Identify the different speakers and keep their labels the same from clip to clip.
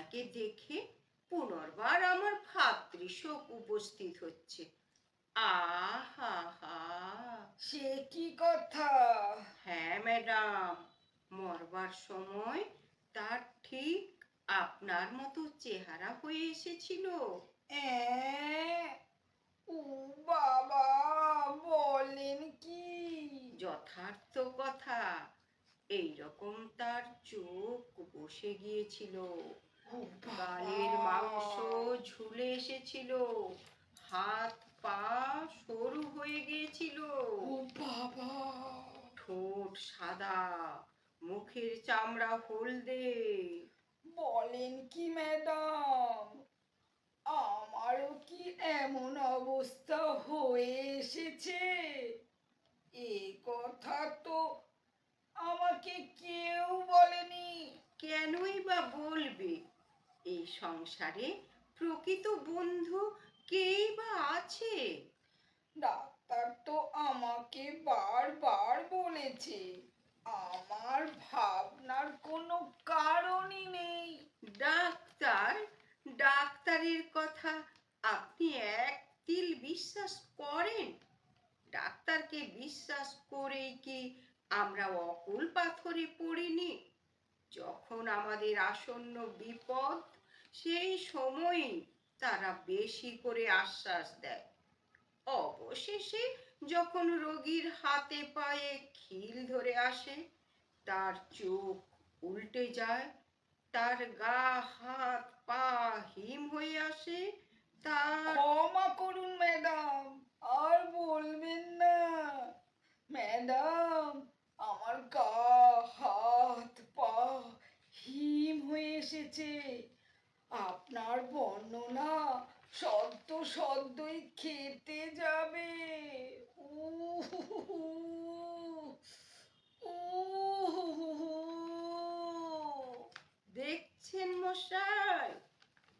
Speaker 1: আপনাকে দেখে পুনর্বার আমার ভাতৃশোক উপস্থিত হচ্ছে। আহা হা।
Speaker 2: সে কি কথা?
Speaker 1: হ্যাঁ ম্যাডাম। মরবার সময় তার ঠিক আপনার মতো চেহারা হয়ে এসেছিল।
Speaker 2: ও বাবা বলেন কি?
Speaker 1: যথার্থ কথা। এইরকম তার চোখ বসে গিয়েছিল। গালের মাংস ঝুলে এসেছিল। হাত পা সরু হয়ে গিয়েছিল। ঠোঁট সাদা মুখের চামড়া হলদে।
Speaker 2: বলেন কি ম্যাডাম? আমারও কি এমন অবস্থা হয়ে এসেছে এ কথা তো আমাকে কেউ বলেনি
Speaker 1: কেনই বা বলবে এই সংসারে প্রকৃত বন্ধু কেই বা আছে?
Speaker 2: ডাক্তার তো আমাকে বারবার বলেছে আমার ভাবনার কোনো কারণই নেই।
Speaker 1: ডাক্তার ডাক্তারের কথা আপনি এক তিল বিশ্বাস করেন? ডাক্তারকে বিশ্বাস করেই কি আমরা অকুল পাথরে পড়িনি? যখন আমাদের আসন্ন বিপদ সেই সময়ই তারা বেশি করে আশ্বাস দেয়। অবশেষে যখন রোগীর হাতে পায়ে খিল ধরে আসে, তার চোখ উল্টে যায়, তার গা, হাত, পা হিম হয়ে আসে, তার
Speaker 2: ক্ষমা করুন ম্যাডাম, আর বলবেন না। ম্যাডাম, আমার গা, হাত পা হিম হয়ে এসেছে আপনার বর্ণনা সদ্য সদ্যই খেতে যাবে। উহ
Speaker 1: দেখছেন মশাই?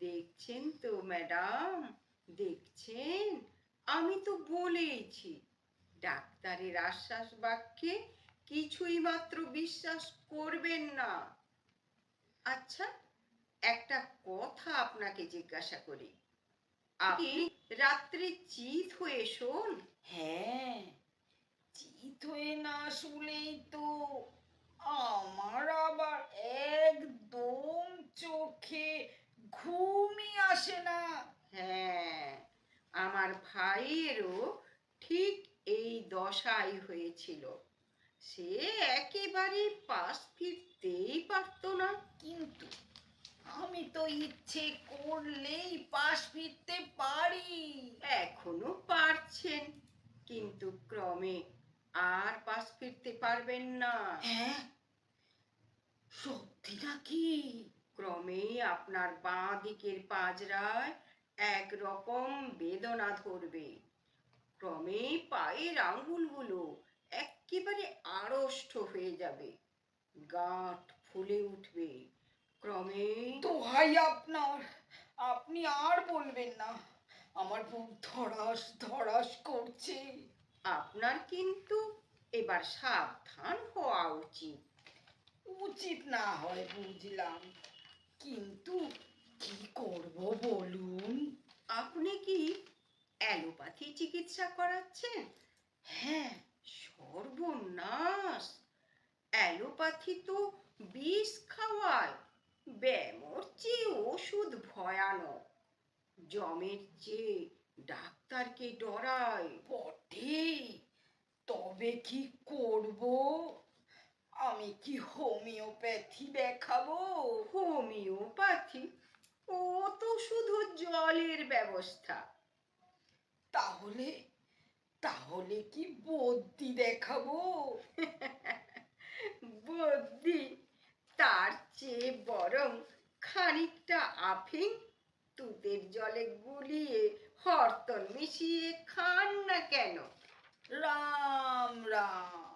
Speaker 1: দেখছেন তো, ম্যাডাম। দেখছেন? আমি তো বলেইছি, ডাক্তারের আশ্বাস বাক্যে কিছুই মাত্র বিশ্বাস করবেন না। আচ্ছা একটা কথা আপনাকে জিজ্ঞাসা করি। আপনি রাত্রে চিত হয়ে শোন
Speaker 2: হ্যাঁ চিত হয়ে না শুলেই তো আমার আবার একদম চোখে ঘুমই আসে না।
Speaker 1: হ্যাঁ আমার ভাইয়েরও ঠিক এই দশাই হয়েছিল। সে একেবারে পাশ ফিরতেই পারতো না।
Speaker 2: কিন্তু আমি তো ইচ্ছে করলেই পাশ ফিরতে পারি।
Speaker 1: এখনও পারছেন কিন্তু ক্রমে আর পাশ ফিরতে পারবেন না।
Speaker 2: হ্যাঁ? সত্যি নাকি?
Speaker 1: ক্রমেই আপনার বাঁ দিকের পাজরায় একরকম বেদনা ধরবে। ক্রমে পায়ের আঙ্গুলগুলো একেবারে আড়ষ্ট হয়ে যাবে। গাঁট ফুলে উঠবে। ক্রমেই
Speaker 2: দোহাই আপনার। আপনি আর বলবেন না। আমার বুক ধড়াস ধড়াস করছে।
Speaker 1: আপনার কিন্তু এবার সাবধান হওয়া উচিত।
Speaker 2: উচিত না হয় বুঝলাম। কিন্তু কি করব বলুন?
Speaker 1: আপনি কি অ্যালোপ্যাথি চিকিৎসা করাচ্ছেন?
Speaker 2: হ্যাঁ।
Speaker 1: সর্বনাশ। অ্যালোপ্যাথি তো বিষ খাওয়ায়। ব্যামোর চেয়ে ওষুধ ভয়ানক। জমের চেয়ে ডাক্তারকে ডরায়
Speaker 2: বটে তবে কি করব? আমি কি হোমিওপ্যাথি দেখাবো?
Speaker 1: হোমিওপ্যাথি? ও তো শুধু জলের ব্যবস্থা।
Speaker 2: তাহলে তাহলে কি বদ্যি দেখাবো?
Speaker 1: তার চেয়ে বরং খানিকটা আফিং তুতের জলে গুলিয়ে হরতন মিশিয়ে খান না কেন?
Speaker 2: রাম রাম।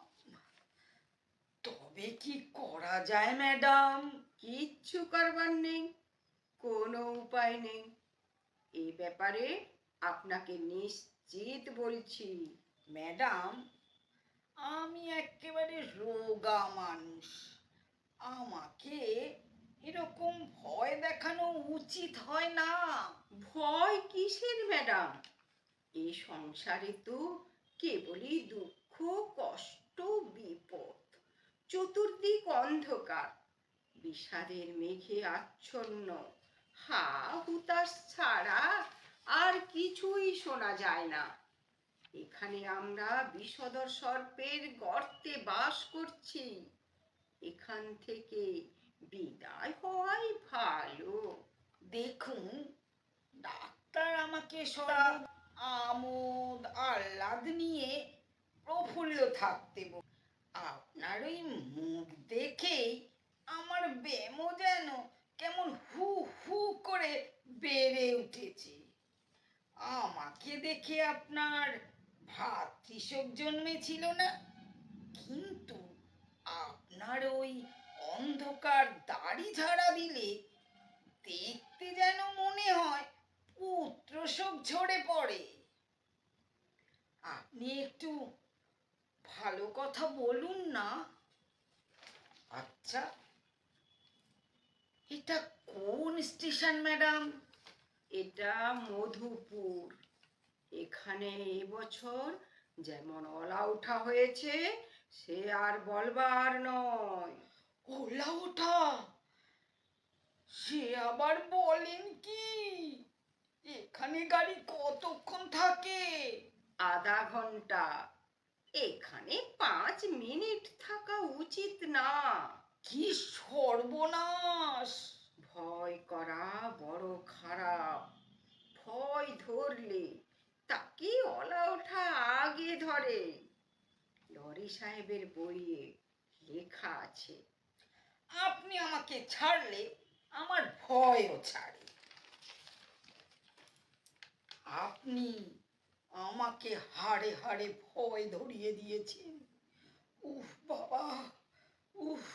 Speaker 2: তবে কি করা যায়, ম্যাডাম?
Speaker 1: কিচ্ছু করবার নেই, কোনো উপায় নেই। এই ব্যাপারে আপনাকে নিশ্চিত বলছি,
Speaker 2: ম্যাডাম, আমি একেবারে রোগা মানুষ। আমাকে এরকম ভয় দেখানো উচিত হয় না।
Speaker 1: ভয় কিসের, ম্যাডাম? এ সংসারে তো কেবলই দুঃখ, কষ্ট, বিপদ, চতুর্দিক অন্ধকার। বিষাদের মেঘে আচ্ছন্ন হা হুতাশ ছাড়া আর কিছুই শোনা যায় না। এখানে আমরা বিষদর সর্পের গর্তে বাস করছি। এখান থেকে বিদায় হওয়াই ভালো।
Speaker 2: দেখুন, ডাক্তার আমাকে সদা আমোদ আহ্লাদ নিয়ে প্রফুল্ল থাকতে আপনার ওই মুখ দেখেই আমার ব্যামো যেন কেমন হু হু করে বেড়ে উঠেছে। আমাকে দেখে আপনার ভাতৃশোক জন্মেছিল না? কিন্তু আপনার ওই অন্ধকার দাড়ি ঝাড়া দিলে দেখতে যেন মনে হয় পুত্র শোক ঝরে পড়ে। আপনি একটু ভালো কথা বলুন না। আচ্ছা এটা কোন স্টেশন ম্যাডাম?
Speaker 1: এটা মধুপুর। এখানে এবছর যেমন অলা উঠা হয়েছে সে আর বলবার নয়।
Speaker 2: ওলা ওঠা। সে আবার বলেন কি? এখানে গাড়ি কতক্ষণ থাকে?
Speaker 1: আধা ঘণ্টা। এখানে পাঁচ মিনিট থাকা উচিত না।
Speaker 2: কি সর্বনাশ!
Speaker 1: ভয় করা বড় খারাপ। ভয় ধরলে তাকে অলা ওঠা আগে ধরে। লরি সাহেবের বইয়ে লেখা আছে,
Speaker 2: আপনি আমাকে ছাড়লে আমার ভয়ও ছাড়ে। আপনি আমাকে হাড়ে হাড়ে ভয় ধরিয়ে দিয়েছেন। উফ বাবা, উফ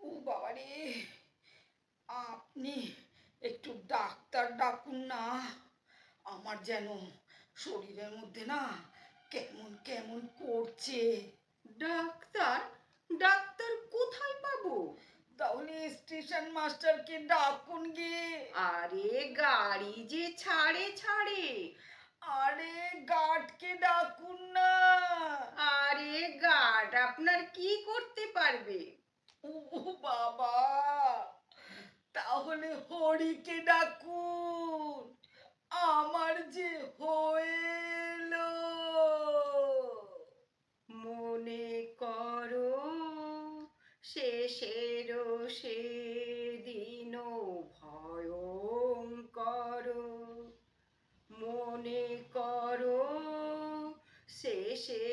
Speaker 2: ও বাবা রে। আপনি একটু ডাক্তার ডাকুন না, আমার যেন শরীরের মধ্যে না কেমন কেমন করছে?
Speaker 1: ডাক্তার ডাক্তার কোথায় পাবো?
Speaker 2: তাহলে স্টেশন মাস্টারকে ডাকুন গে
Speaker 1: আরে গাড়ি যে ছাড়ে ছাড়ে।
Speaker 2: আরে গার্ডকে ডাকুন না।
Speaker 1: আরে গার্ড আপনার কি করতে পারবে?
Speaker 2: ও বাবা, তাহলে হরিকে ডাকুন।
Speaker 1: শেষের সেদিন ভয়ঙ্কর মনে করো শেষের সে